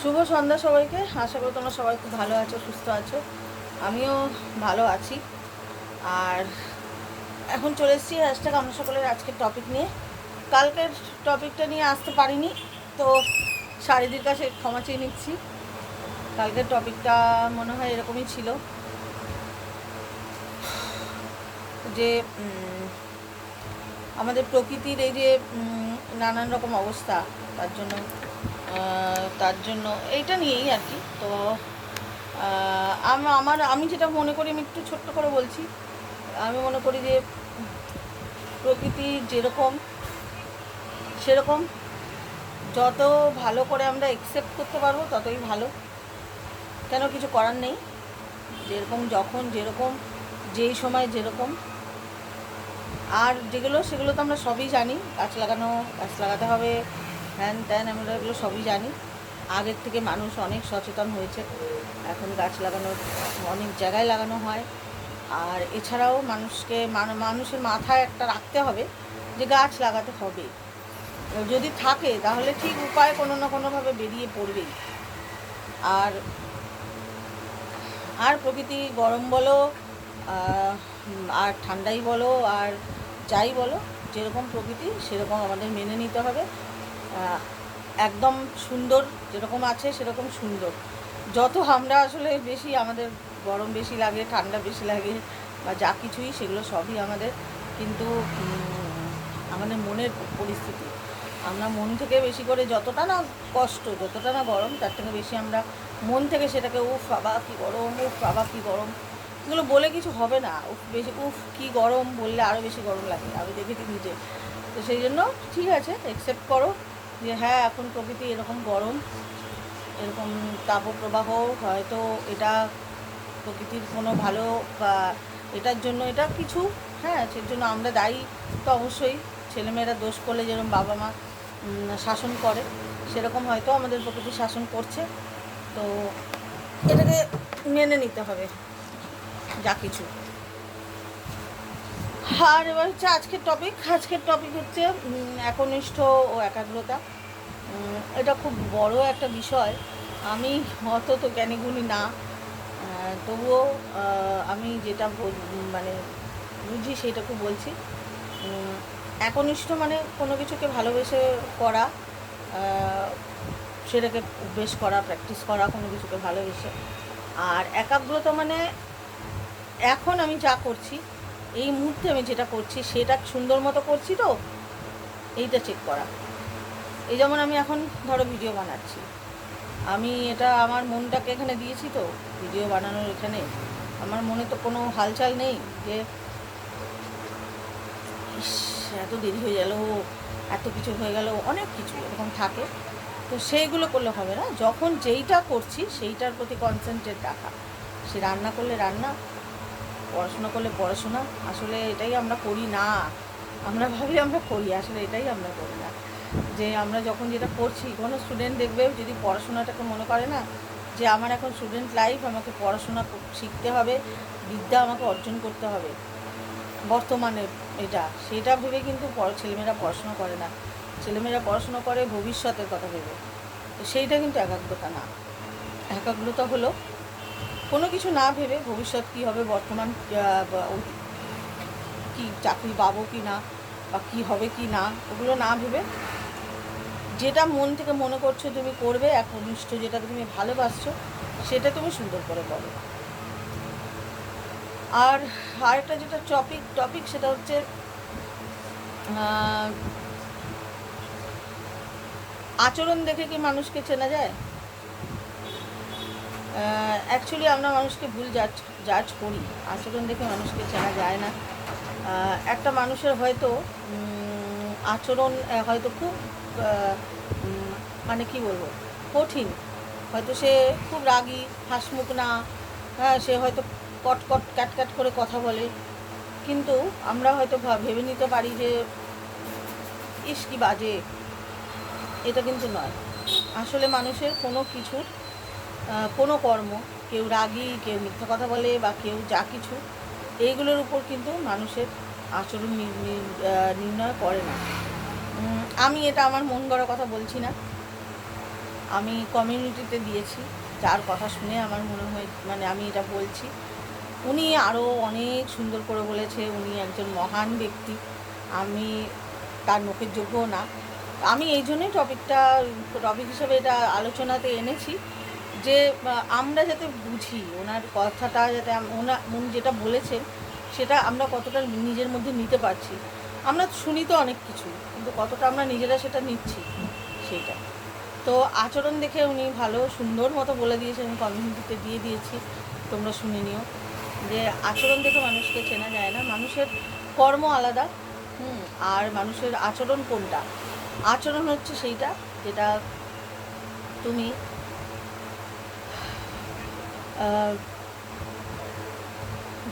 শুভ সন্ধ্যা সবাইকে। আশা করি তোমরা সবাই খুব ভালো আছো, সুস্থ আছো। আমিও ভালো আছি। আর এখন চলে এসেছি হ্যাশট্যাগ আমরা সকলের আজকের টপিক নিয়ে। কালকের টপিকটা নিয়ে আসতে পারিনি, তো শারীরিক কাছে ক্ষমা চেয়ে নিচ্ছি। কালকের টপিকটা মনে হয় এরকমই ছিল। যে আমাদের প্রকৃতির এই যে নানান রকম অবস্থা, তার জন্য তার জন্য এইটা নিয়েই আর কি। তো আমার, আমি যেটা মনে করি, আমি একটু ছোট্ট করে বলছি, আমি মনে করি যে প্রকৃতি যেরকম, সেরকম। যত ভালো করে আমরা একসেপ্ট করতে পারব, ততই ভালো। কেন কিছু করার নেই। যেরকম, যখন যেরকম, যেই সময় যেরকম। আর যেগুলো, সেগুলো তো আমরা সবই জানি। গাছ লাগানো, গাছ লাগাতে হবে। হ্যান ত্যান আমরা এগুলো সবই জানি। আগের থেকে মানুষ অনেক সচেতন হয়েছে। এখন গাছ লাগানোর অনেক জায়গায় লাগানো হয়। আর এছাড়াও মানুষকে মানুষের মাথায় একটা রাখতে হবে যে গাছ লাগাতে হবে। যদি থাকে তাহলে ঠিক উপায় কোনো না কোনোভাবে বেরিয়ে পড়বেই। আর আর প্রকৃতি গরম বলো আর ঠান্ডাই বলো, আর যাই বলো, যেরকম প্রকৃতি সেরকম আমাদের মেনে নিতে হবে। একদম সুন্দর, যেরকম আছে সেরকম সুন্দর। যত আমরা আসলে বেশি আমাদের গরম বেশি লাগে, ঠান্ডা বেশি লাগে, বা যা কিছুই, সেগুলো সবই আমাদের। কিন্তু আমাদের মনের পরিস্থিতি। আমরা মন থেকে বেশি করে যতটা না কষ্ট, যতটা না গরম, তার থেকে বেশি আমরা মন থেকে সেটাকে, উফ, বাবা, কী গরম, উফ, বাবা, কী গরম। এগুলো বলে কিছু হবে না। উফ, বেশি, উফ, কী গরম বললে আরও বেশি গরম লাগে। আমি দেখেছি নিজে। তো সেই জন্য ঠিক আছে অ্যাকসেপ্ট করো। যে হ্যাঁ এখন প্রকৃতি এরকম গরম, এরকম তাপপ্রবাহ, হয়তো এটা প্রকৃতির কোনো ভালো বা এটার জন্য এটা কিছু হ্যাঁ সেই জন্য আমরা দায়ী তো অবশ্যই। ছেলেমেয়েরা দোষ করলে যেরকম বাবা মা শাসন করে, সেরকম হয়তো আমাদের প্রকৃতি শাসন করছে। তো এটাকে মেনে নিতে হবে, যা কিছু। আর এবার হচ্ছে আজকের টপিক আজকের টপিক হচ্ছে একনিষ্ঠ ও একাগ্রতা। এটা খুব বড় একটা বিষয়। আমি অত তো জ্ঞানীগুণী না। তবুও আমি যেটা মানে বুঝি সেটাকে বলছি। একনিষ্ঠ মানে কোনো কিছুকে ভালোবেসে করা সেটাকে বেশ করা প্র্যাকটিস করা, কোনো কিছুকে ভালোবেসে। আর একাগ্রতা মানে এখন আমি যা করছি এই মুহূর্তে আমি যেটা করছি, সেটা সুন্দর মতো করছি তো, এইটা চেক করা। এই যেমন আমি এখন ধরো ভিডিও বানাচ্ছি। আমি এটা আমার মনটাকে এখানে দিয়েছি তো ভিডিও বানানোর এখানে। আমার মনে তো কোনো হালচাল নেই যে, ইস, এত দেরি হয়ে গেল, এত কিছু হয়ে গেল, অনেক কিছু এরকম থাকে। তো সেইগুলো করলে হবে না। যখন যেইটা করছি, সেইটার প্রতি কনসেন্ট্রেট রাখা। সে রান্না করলে রান্না পড়াশোনা করলে পড়াশোনা, আসলে এটাই আমরা করি না। আমরা ভাবি আমরা করি, আসলে এটাই আমরা করি না। যে আমরা যখন যেটা করছি, কোনো স্টুডেন্ট দেখবে যদি পড়াশোনাটাকে মনে করে না, যে আমার এখন স্টুডেন্ট লাইফ আমাকে পড়াশোনা শিখতে হবে, বিদ্যা আমাকে অর্জন করতে হবে। বর্তমানে এটা, সেটা ভেবে কিন্তু ছেলেমেয়েরা পড়াশোনা করে না। ছেলেমেয়েরা পড়াশোনা করে ভবিষ্যতের কথা ভেবে। তো সেইটা কিন্তু একাগ্রতা না। একাগ্রতা হলো কোনো কিছু না ভেবে ভবিষ্যৎ কী হবে, বর্তমান কি চাকরি পাবো কি না, বা কী হবে কি না, ওগুলো না ভেবে যেটা মন থেকে মনে করছ তুমি করবে একনিষ্ঠ যেটা তুমি ভালোবাসছো, সেটা তুমি সুন্দর করে করো। আর আরেকটা যেটা টপিক টপিক সেটা হচ্ছে আচরণ দেখে কি মানুষকে চেনা যায়? অ্যাকচুয়ালি আমরা মানুষকে ভুল জাজ জাজ করি। আচরণ দেখে মানুষকে চেনা যায় না। একটা মানুষের হয়তো আচরণ হয়তো খুব মানে কি বলব, কঠিন। হয়তো সে খুব রাগী, হাসমুখ না হ্যাঁ সে হয়তো কটকট, ক্যাটক্যাট করে কথা বলে। কিন্তু আমরা হয়তো ভাব- নিতে পারি যে, ইস, কি বাজে। এটা কিন্তু নয়। আসলে মানুষের কোনো কিছুর কোনো কর্ম, কেউ রাগী, কেউ মিথ্যা কথা বলে বা কেউ যা কিছু, এইগুলোর উপর কিন্তু মানুষের আচরণ নির্ণয় করে না। আমি এটা আমার মন গড়া কথা বলছি না। আমি কমিউনিটিতে দিয়েছি, যার কথা শুনে আমার মনে হয় মানে আমি এটা বলছি। উনি আরও অনেক সুন্দর করে বলেছে, উনি একজন মহান ব্যক্তি। আমি তার মুখের যোগ্যও না। আমি এই জন্যই টপিকটা টপিক হিসেবে এটা আলোচনাতে এনেছি। যে আমরা যাতে বুঝি ওনার কথাটা যাতে আম- ওনা, উনি যেটা বলেছেন, সেটা আমরা কতটা নিজের মধ্যে নিতে পারছি। আমরা শুনি তো অনেক কিছু, কিন্তু কতটা আমরা নিজেরা সেটা নিচ্ছি, সেইটা। তো আচরণ দেখে উনি ভালো, সুন্দর মতো বলে দিয়েছেন, আমি কমিউনিটিতে দিয়ে দিয়েছি, তোমরা শুনে নিও। যে আচরণ দেখে মানুষকে চেনা যায় না, মানুষের কর্ম আলাদা, হুম, আর মানুষের আচরণ কোনটা? আচরণ হচ্ছে সেইটা, যেটা তুমি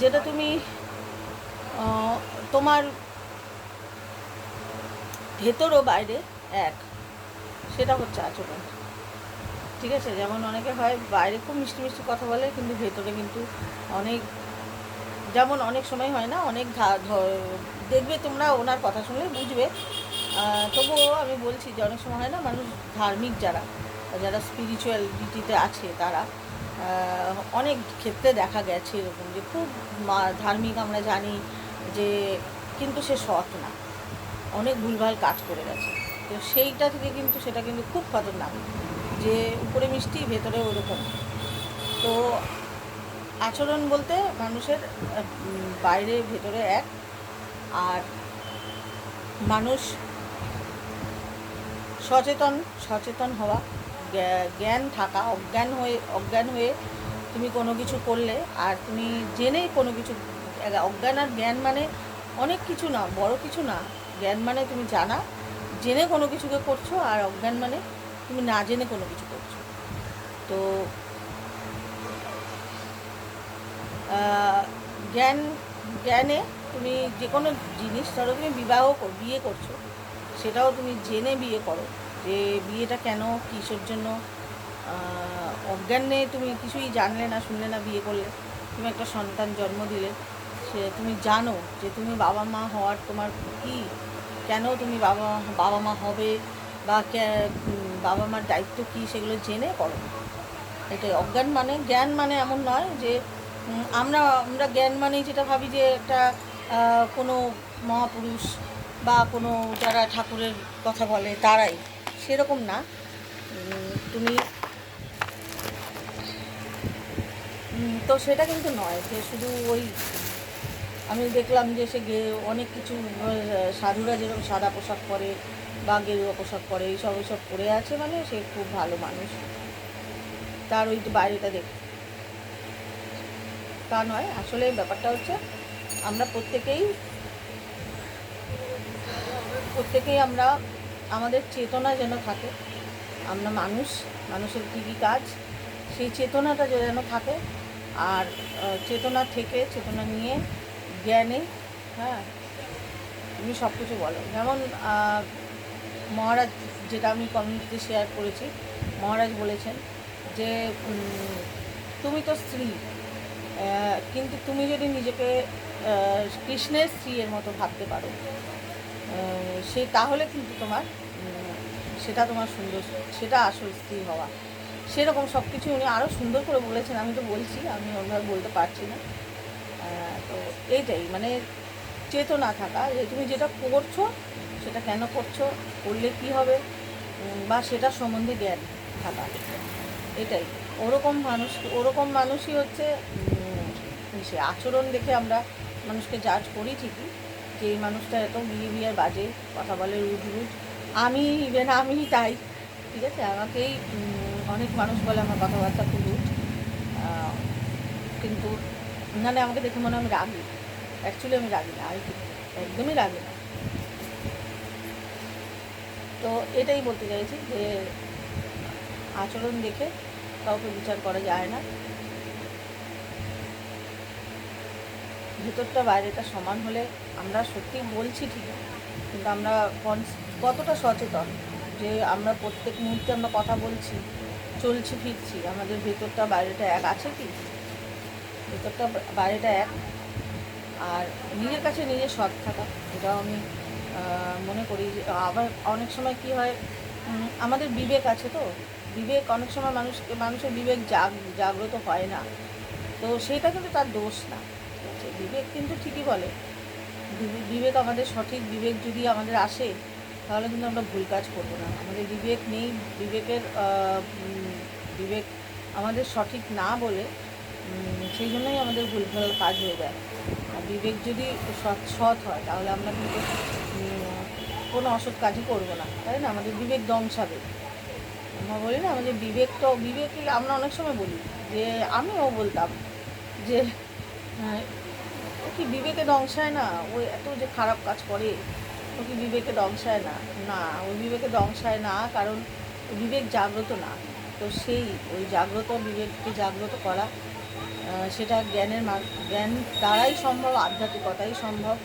যেটা তুমি তোমার ভেতর ও বাইরে এক, সেটা হচ্ছে আচরণ। ঠিক আছে? যেমন অনেকে হয়, বাইরে খুব মিষ্টি মিষ্টি কথা বলে, কিন্তু ভেতরে কিন্তু অনেক, যেমন অনেক সময় হয় না, অনেক দেখবে তোমরা ওনার কথা শুনলে বুঝবে। তবুও আমি বলছি যে অনেক সময় হয় না, মানুষ ধার্মিক যারা যারা স্পিরিচুয়ালিটিতে আছে তারা অনেক ক্ষেত্রে দেখা গেছে এরকম যে খুব ধার্মিক আমরা জানি যে কিন্তু সে সৎ না। অনেক ভুলভাল কাজ করে গেছে। তো সেইটা থেকে কিন্তু সেটা কিন্তু খুব খতরনাক যে উপরে মিষ্টি, ভেতরে ওরকম। তো আচরণ বলতে মানুষের বাইরে, ভেতরে এক। আর মানুষ সচেতন সচেতন হওয়া জ্ঞান থাকা, অজ্ঞান হয়ে অজ্ঞান হয়ে তুমি কোনো কিছু করলে আর তুমি জেনেই কোনো কিছু, অজ্ঞান আর জ্ঞান মানে অনেক কিছু না, বড় কিছু না। জ্ঞান মানে তুমি জানা, জেনে কোনো কিছুকে করছ আর অজ্ঞান মানে তুমি না জেনে কোনো কিছু করছ। তো জ্ঞান, জ্ঞানে তুমি যে কোনো জিনিস, ধরো তুমি বিবাহ বিয়ে করছ, সেটাও তুমি জেনে বিয়ে করো। যে বিয়েটা কেন, কিসের জন্য? অজ্ঞানে তুমি কিছুই জানলে না, শুনলে না বিয়ে করলে। তুমি একটা সন্তান জন্ম দিলে, সে তুমি জানো যে তুমি বাবা মা হওয়ার তোমার কি? কেন তুমি বাবা বাবা মা হবে? বা বাবা মার দায়িত্ব কী? সেগুলো জেনে করো। এটাই, অজ্ঞান মানে জ্ঞান মানে এমন নয় যে আমরা আমরা জ্ঞান মানেই যেটা ভাবি যে একটা কোনো মহাপুরুষ বা কোনো যারা ঠাকুরের কথা বলে, তারাই। সেরকম না। তুমি তো সেটা কিন্তু নয় যে শুধু ওই আমি দেখলাম যে সে গে অনেক কিছু সাধুরা যেরকম সাদা পোশাক পরে বা গেরুয়া পোশাক পরে, এইসব এইসব পরে আছে মানে সে খুব ভালো মানুষ। তার ওই বাইরেটা দেখ তা নয়, আসলে ব্যাপারটা হচ্ছে আমরা প্রত্যেকেই প্রত্যেকেই আমরা আমাদের চেতনা যেন থাকে, আমরা মানুষ, মানুষের কী কী কাজ, সেই চেতনাটা যেন থাকে। আর চেতনা থেকে চেতনা নিয়ে জ্ঞানে হ্যাঁ তুমি সব কিছু বলো। যেমন মহারাজ যেটা আমি কমিউনিটিতে শেয়ার করেছি, মহারাজ বলেছেন যে তুমি তো স্ত্রী কিন্তু তুমি যদি নিজেকে কৃষ্ণের স্ত্রীর মতো ভাবতে পারো সে তাহলে কিন্তু তোমার সেটা তোমার সুন্দর, সেটা আসল স্ত্রী হওয়া। সেরকম সব কিছু উনি আরও সুন্দর করে বলেছেন, আমি তো বলছি, আমি অন্যভাবে বলতে পারছি না। তো এইটাই মানে চেতনা থাকা, যে তুমি যেটা করছ, সেটা কেন করছ, করলে কি হবে বা সেটা সম্বন্ধে জ্ঞান থাকা। এটাই। ওরকম মানুষ, ওরকম মানুষই হচ্ছে সে আচরণ দেখে আমরা মানুষকে জাজ করি ঠিকই যে এই মানুষটা এত বিয়ে বিয়ের বাজে, কথা বলে রুট রুট। আমি ইভেন আমি তাই, ঠিক আছে? আমাকেই অনেক মানুষ বলে আমার কথাবার্তা খুব রুট। কিন্তু মানে আমাকে দেখে মনে হয় আমি রাগি। অ্যাকচুয়ালি আমি রাগি না, আর একদমই রাগি না। তো এটাই বলতে চাইছি যে, আচরণ দেখে কাউকে বিচার করা যায় না। ভেতরটা বাইরেটা সমান হলে আমরা সত্যি বলছি ঠিক, কিন্তু আমরা কতটা সচেতন যে আমরা প্রত্যেক মুহূর্তে আমরা কথা বলছি, চলছি, ফিরছি, আমাদের ভেতরটা বাইরেটা এক আছে কি ভেতরটা বাইরেটা এক, আর নিজের কাছে নিজে সৎ থাকা, এটাও আমি মনে করি যে আবার অনেক সময় কি হয় আমাদের বিবেক আছে তো, বিবেক অনেক সময় মানুষকে, মানুষের বিবেক জাগ জাগ্রত হয় না, তো সেটা কিন্তু তার দোষ না? বিবেক কিন্তু ঠিকই বলে। বিবে- বিবেক আমাদের সঠিক, বিবেক যদি আমাদের আসে, তাহলে কিন্তু আমরা ভুল কাজ করব না। আমাদের বিবেক নেই, বিবেকের বিবেক আমাদের সঠিক না বলে সেই জন্যই আমাদের ভুল ভালো কাজ হয়ে যায়। আর বিবেক যদি সৎ সৎ হয়, তাহলে আমরা কিন্তু কোনো অসৎ কাজই করব না। তাই না? আমাদের বিবেক দংশাবে। আমরা বলি না, আমাদের বিবেক তো, বিবেক আমরা অনেক সময় বলি যে, আমিও বলতাম যে ও কি বিবেকে দংশায় না? ও এত যে খারাপ কাজ করে ও কি বিবেকে দংশায় না? না, ওই বিবেকে দংশায় না, কারণ বিবেক জাগ্রত না। তো সেই ওই জাগ্রত বিবেককে জাগ্রত করা সেটা জ্ঞানের মা- জ্ঞান দ্বারাই সম্ভব, আধ্যাত্মিকতাই সম্ভব।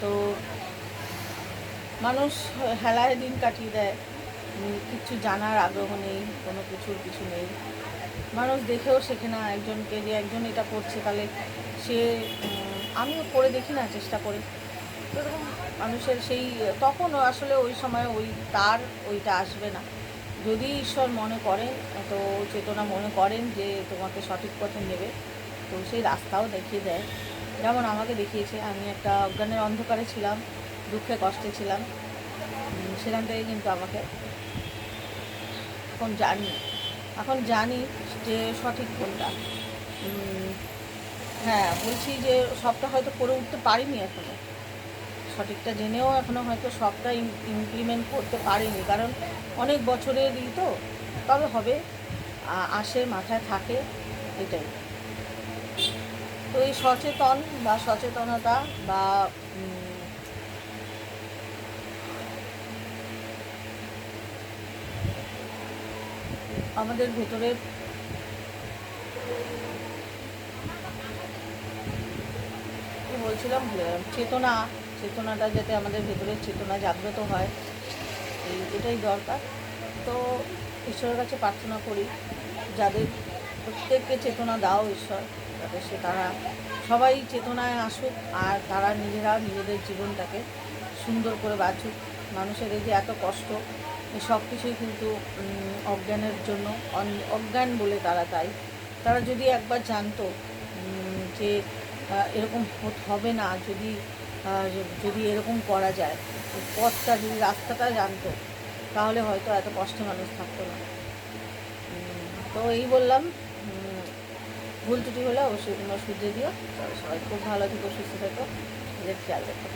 তো মানুষ হেলায় দিন কাটিয়ে দেয় কিচ্ছু জানার আগ্রহ নেই, কোনো কিছুর কিছু নেই। মানুষ দেখেও শেখে না একজনকে যে একজন এটা করছে, তাহলে সে আমিও করে দেখি না, চেষ্টা করে। এরকম মানুষের সেই, তখন আসলে ওই সময় ওই তার ওইটা আসবে না। যদি ঈশ্বর মনে করেন তো চেতনা মনে করেন যে তোমাকে সঠিক পথে নেবে, তো সেই রাস্তাও দেখিয়ে দেয়। যেমন আমাকে দেখিয়েছে, আমি একটা অজ্ঞানের অন্ধকারে ছিলাম, দুঃখে কষ্টে ছিলাম। সেখান থেকে কিন্তু আমাকে এখন জানি। এখন জানি যে সঠিক কোনটা। হ্যাঁ বলছি যে সবটা হয়তো করে উঠতে পারিনি এখনও। সঠিকটা জেনেও এখনও হয়তো সবটা ইমপ্লিমেন্ট করতে পারিনি। কারণ অনেক বছরেরই তো, তবে হবে। আসে, মাথায় থাকে, এটাই। তো এই সচেতন বা সচেতনতা বা আমাদের ভেতরের বলছিলাম চেতনা, চেতনাটা যাতে আমাদের ভেতরের চেতনা জাগ্রত হয়, এই এটাই দরকার। তো ঈশ্বরের কাছে প্রার্থনা করি, যাদের প্রত্যেককে চেতনা দাও ঈশ্বর, যাতে সে তারা সবাই চেতনায় আসুক আর তারা নিজেরা নিজেদের জীবনটাকে সুন্দর করে বাঁচুক। মানুষের এই যে এত কষ্ট সব কিছুই কিন্তু অজ্ঞানের জন্য অজ্ঞান বলে তারা তাই। তারা যদি একবার জানতো যে এরকম হবে না যদি যদি এরকম করা যায়। পথটা যদি রাস্তাটা জানতো, তাহলে হয়তো এত কষ্টে মানুষ থাকতো না। তো এই বললাম ভুল ত্রুটি হলে অবশ্যই তোমরা শুধরে দিও। সবাই খুব ভালো থেকো, সুস্থ থেকো। নিজের খেয়াল রেখো।